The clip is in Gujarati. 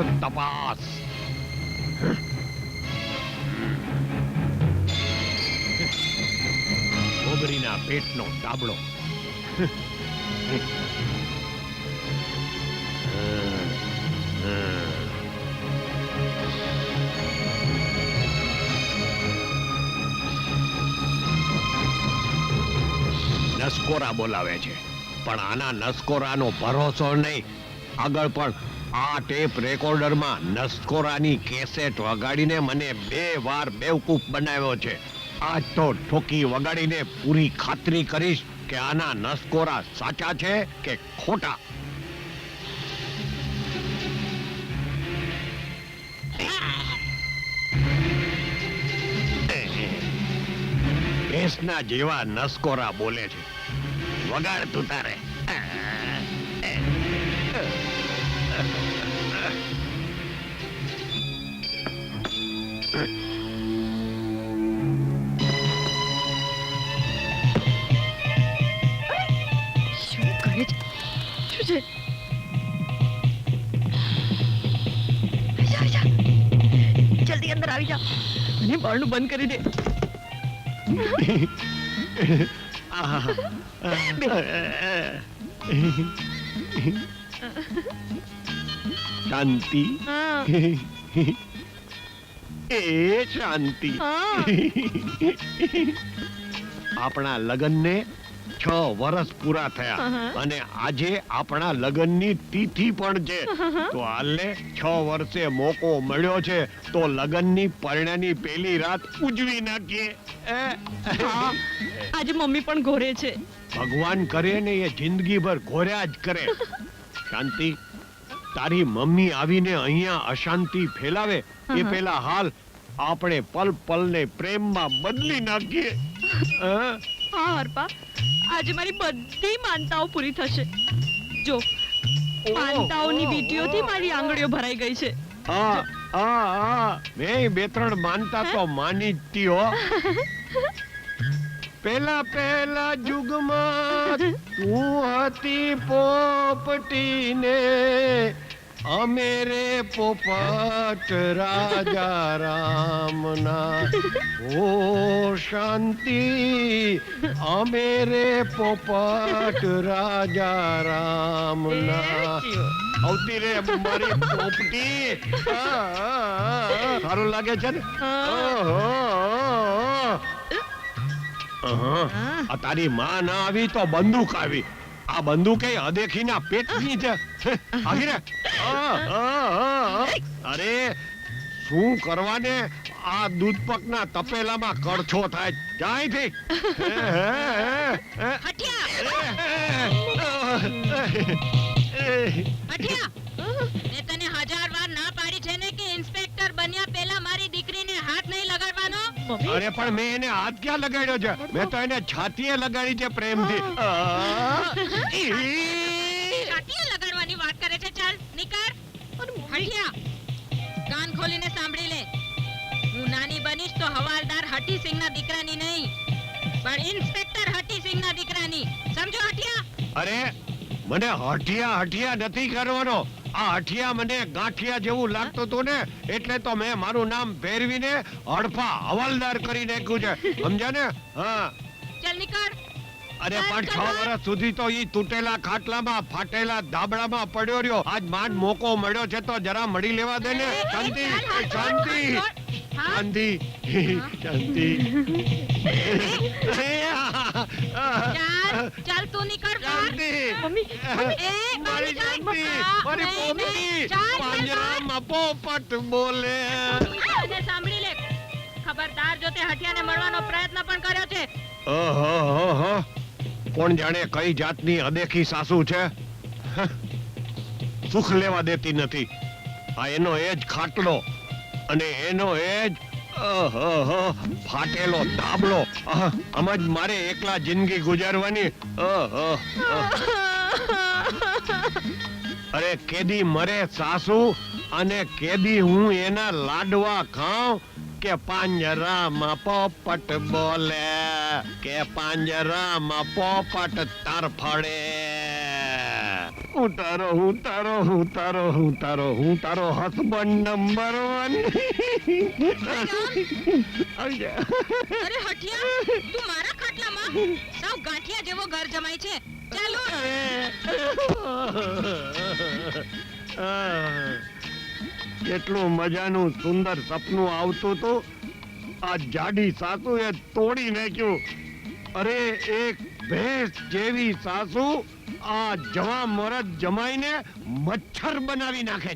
કર તપાસ ગોબરીના પેટનો ડાબડો નસકોરા બોલાવે છે, પણ આના નસકોરાનો ભરોસો નહીં. આગળ પણ આ ટેપ રેકોર્ડરમાં નસકોરાની કેસેટ વગાડીને મને બે વાર બેવકૂફ બનાવ્યો છે. આજ તો ઠોકી વગાડીને પૂરી ખાતરી કરીશ કે આના નસકોરા સાચા છે કે ખોટા. ભેંસના જેવા નસકોરા બોલે છે. વગાડ તું તારે. શું કરે છે શું છે આજા, આજા. જલ્દી અંદર આવી જા અને બારણું બંધ કરી દે શાંતિ? એ શાંતિ. આપણા લગ્નને છ વર્ષ પૂરા થયા અને આજે આપણા લગ્નની તિથિ પણ છે. તો હાલને છ વર્ષે મોકો મળ્યો છે તો લગ્નની પરણાની પહેલી રાત ઉજવી નાખીએ. આજે મમ્મી પણ ઘોરે છે. ભગવાન કરે ને એ જિંદગીભર ઘોર્યા જ કરે. શાંતિ તારી મમ્મી આવીને અહીંયા અશાંતિ ફેલાવે એ પેલા હાલ આપણે પલ પલને પ્રેમમાં બદલી નાખીએ. હા હરપા આજે મારી બધી માનતાઓ પૂરી થશે. જો માનતાઓની વીંટીઓથી મારી આંગળીઓ ભરાઈ ગઈ છે. હા હા હા. મેં બે ત્રણ માનતા તો માની જ હો. પેલા પેલા જુગમાં તું હતી પોપટીને અમે રે પોપટ રાજા રામના ઓ શાંતિ અમે રે પોપટ રાજા રામના આવતી રે મારી પોપટી. સારું લાગે છે ને હા. ઓહો. આ તારી માં ના આવી તો બંદૂક આવી. આ બંદૂક એ છે આવી રે. આ, આ, આ, આ. અરે શું કરવાને? આ દૂધપકના તપેલામાં કડછો થાય. જાય થી હે, હે, મમ્મી. અરે પણ મેં એને હાથ ક્યાં લગાડ્યો છે? મેં તો એને છાતીએ લગાડી છે પ્રેમથી. છાતીએ લગાડવાની વાત કરે છે ચાલ નીકળ. હઠિયા કાન ખોલીને સાંભળી લે. હું નાની બનીશ તો હવાલદાર હટી સિંહના દીકરાની નહીં. પણ ઇન્સ્પેક્ટર હટી સિંહના દીકરાની. સમજો હઠિયા અરે મને હઠિયા હઠિયા નથી કરવાનો. આ અઠિયા મને ગાંઠિયા જેવું લાગતું હતું ને એટલે તો મેં મારું નામ ફેરવીને હડફા હવાલદાર કરી નાખ્યું છે. સમજ્યા ને? હા. ચાલ નીકળ. અરે પણ છ વર્ષ સુધી તો ઈ તૂટેલા ખાટલામાં ફાટેલા ધાબળામાં પડ્યો રહ્યો. આજ માંડ મોકો મળ્યો છે તો જરા મળી લેવા દે ને. શાંતિ શાંતિ. શાંતિ શાંતિ ચાલ ચાલ તું નીકળ. શાંતિ મમ્મી એ, મારી શાંતિ. મારી પોપટી પાંજરામાં પોપટ બોલે અને સાંભળી લે ખબરદાર જો તે હઠિયાને મળવાનો પ્રયત્ન પણ કર્યો છે ઓહોહોહો. કોણ જાણે કઈ જાતની અદેખી સાસુ છે? સુખ લેવા દેતી નથી. આ એનો એ જ ખાટલો. અને એનો એ જ ફાટેલો તાબલો આમ જ મારે એકલા જિંદગી ગુજારવાની. અરે કેદી મરે સાસુ અને કેદી હું એના લાડવા ખાઉં કે પાંજરામાં પોપટ બોલે, કે પાંજરામાં પોપટ તરફડે હું તારો હું તારો હું તારો હું તારો હું તારો હસબન્ડ નંબર વન અરે હઠિયા તું મારા ખાટલામાં સાવ ગાંઠિયા જેવો ઘર જમાય છે. ચાલો. કેટલું મજાનું સુંદર સપનું આવતું હતું. આ જાડી સાસુએ તોડી નાખ્યું. અરે એક ભેંસ જેવી સાસુ આ જવા મરદ જમાઈને મચ્છર બનાવી નાખે